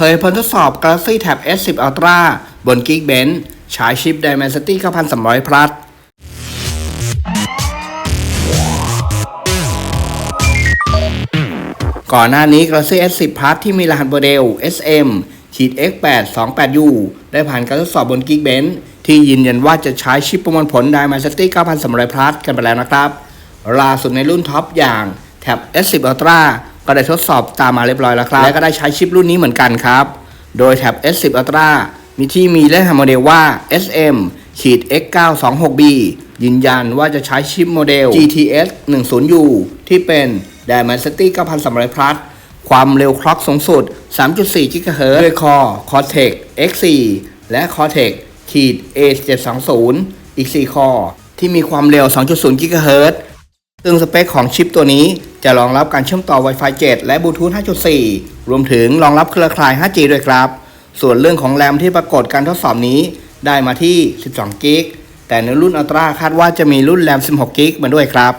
เผยผลทดสอบ Galaxy Tab S10 Ultra บน Geekbench ใช้ชิป Dimensity 9300 Plus ก่อนหน้านี้ Galaxy S10 Plus ที่มีรหัสโมเดล SM ขีด X8 28U ได้ผ่านการทดสอบบน Geekbench ที่ยืนยันว่าจะใช้ชิปประมวลผล Dimensity 9300 Plus กันไปแล้วนะครับล่าสุดในรุ่นท็อปอย่าง Tab S10 Ultra ก็ได้ทดสอบตามมาเรียบร้อยแล้วครับ และก็ได้ใช้ชิปรุ่นนี้เหมือนกันครับ โดย Tab S10 Ultra มีที่มีเลขโมเดลว่า SM ขีด X926B ยืนยันว่าจะใช้ชิปโมเดล GTS 10U ที่เป็น Dimensity 9300 Plus ความเร็วคล็อกสูงสุด 3.4 GHz ด้วยคอ Cortex X4 และ Cortex ขีด A720 อีก 4 คอ ที่มีความเร็ว 2.0 GHz ซึ่งสเปคของชิปตัวนี้จะรองรับการเชื่อมต่อ Wi-Fi 7 และบลูทูธ5.4 รวมถึงรองรับเครือข่าย 5G ด้วยครับ ส่วนเรื่องของแรมที่ปรากฏการทดสอบนี้ได้มาที่ 12กิกแต่ในรุ่นอัลตร้าคาดว่าจะมีรุ่นแรม 16กิกมาด้วยครับ